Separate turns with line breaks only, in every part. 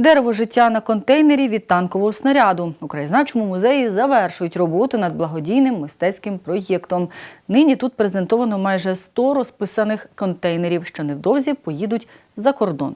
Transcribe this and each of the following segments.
Дерево життя на контейнері від танкового снаряду. У краєзнавчому музеї завершують роботу над благодійним мистецьким проєктом. Нині тут презентовано майже 100 розписаних контейнерів, що невдовзі поїдуть за кордон.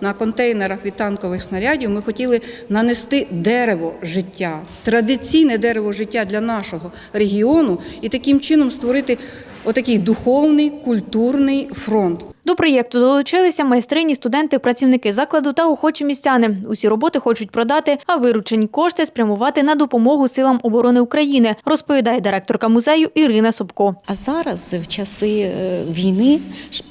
На контейнерах від танкових снарядів ми хотіли нанести дерево життя, традиційне дерево життя для нашого регіону і таким чином створити отакий духовний культурний фронт.
До проєкту долучилися майстрині, студенти, працівники закладу та охочі містяни. Усі роботи хочуть продати, а виручені кошти спрямувати на допомогу силам оборони України, розповідає директорка музею Ірина Собко.
А зараз, в часи е, війни,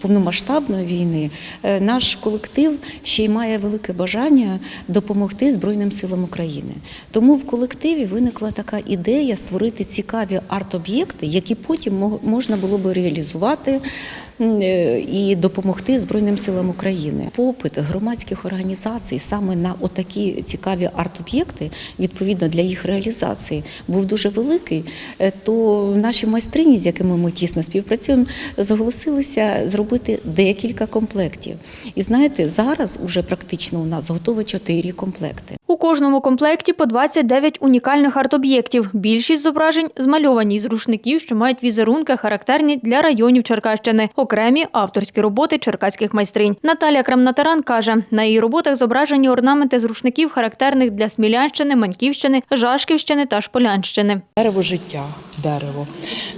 повномасштабної війни, е, наш колектив ще й має велике бажання допомогти Збройним силам України. Тому в колективі виникла така ідея створити цікаві арт-об'єкти, які потім мо- можна було би реалізувати. Е, І допомогти Збройним силам України. Попит громадських організацій саме на отакі цікаві арт-об'єкти, відповідно для їх реалізації, був дуже великий. Е, То наші майстрині, з якими ми тісно співпрацюємо, зголосилися зробити декілька комплектів. І знаєте, зараз уже практично у нас готово чотири комплекти.
У кожному комплекті по 29 унікальних арт-об'єктів. Більшість зображень змальовані з рушників, що мають візерунки, характерні для районів Черкащини. Окремі авторські роботи черкаських майстринь. Наталія Крамнатаран каже, на її роботах зображені орнаменти з рушників, характерних для Смілянщини, Маньківщини, Жашківщини та Шполянщини.
Дерево життя, дерево.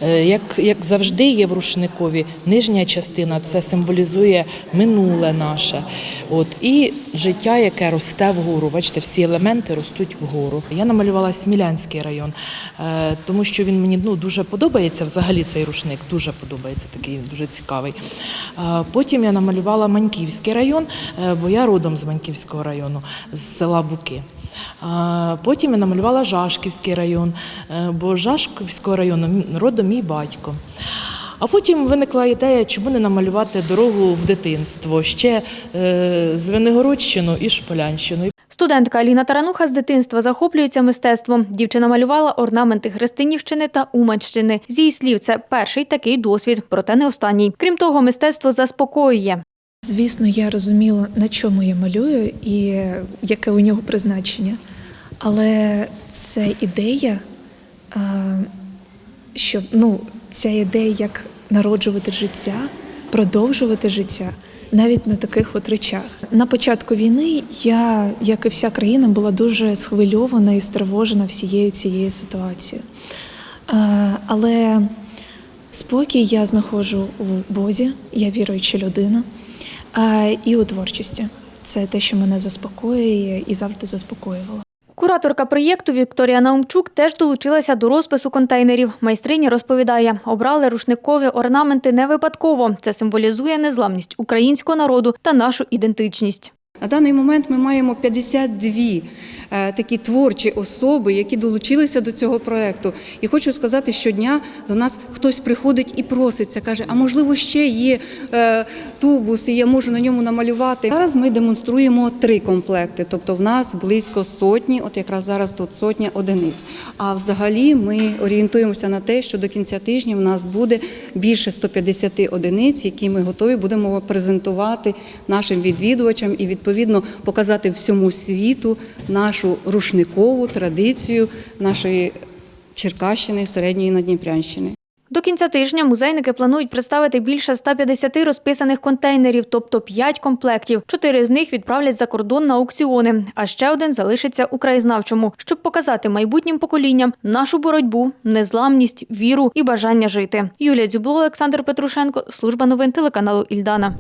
Е, Як, як завжди є в рушникові, нижня частина це символізує минуле наше. От, і життя, яке росте вгору. Бачите, всі елементи ростуть вгору. Я намалювала Смілянський район, е, тому що він мені ну, дуже подобається. Взагалі цей рушник дуже подобається, такий дуже цікавий. Е, Потім я намалювала Маньківський район, бо я родом з Маньківського району, з села Буки. Потім я намалювала Жашківський район, е, бо Жашківського району родом мій батько. А потім виникла ідея, чому не намалювати дорогу в дитинство ще е, Звенигородщину і Шполянщину.
Студентка Аліна Тарануха з дитинства захоплюється мистецтвом. Дівчина малювала орнаменти Христинівщини та Уманщини. З її слів, це перший такий досвід, проте не останній. Крім того, мистецтво заспокоює.
Звісно, я розуміла, на чому я малюю і яке у нього призначення. Але це ідея, що ну, ця ідея, як народжувати життя, продовжувати життя навіть на таких от речах. На початку війни я, як і вся країна, була дуже схвильована і стривожена всією цією ситуацією. Але спокій я знаходжу у Бозі, я віруюча людина, і у творчості. Це те, що мене заспокоює і завжди заспокоювало.
Кураторка проєкту Вікторія Наумчук теж долучилася до розпису контейнерів. Майстриня розповідає, обрали рушникові орнаменти не випадково. Це символізує незламність українського народу та нашу ідентичність.
На даний момент ми маємо 52 е, такі творчі особи, які долучилися до цього проекту. І хочу сказати, щодня до нас хтось приходить і проситься, каже, а можливо, ще є е, тубус, і я можу на ньому намалювати. Зараз ми демонструємо три комплекти, тобто в нас близько сотні, от якраз зараз тут сотня одиниць. А взагалі ми орієнтуємося на те, що до кінця тижня в нас буде більше 150 одиниць, які ми готові будемо презентувати нашим відвідувачам і відповідно показати всьому світу нашу рушникову традицію нашої Черкащини, середньої Надніпрянщини.
До кінця тижня музейники планують представити більше 150 розписаних контейнерів, тобто 5 комплектів. Чотири з них відправлять за кордон на аукціони, а ще один залишиться у краєзнавчому, щоб показати майбутнім поколінням нашу боротьбу, незламність, віру і бажання жити. Юлія Дзюбло, Олександр Петрушенко, служба новин телеканалу Ільдана.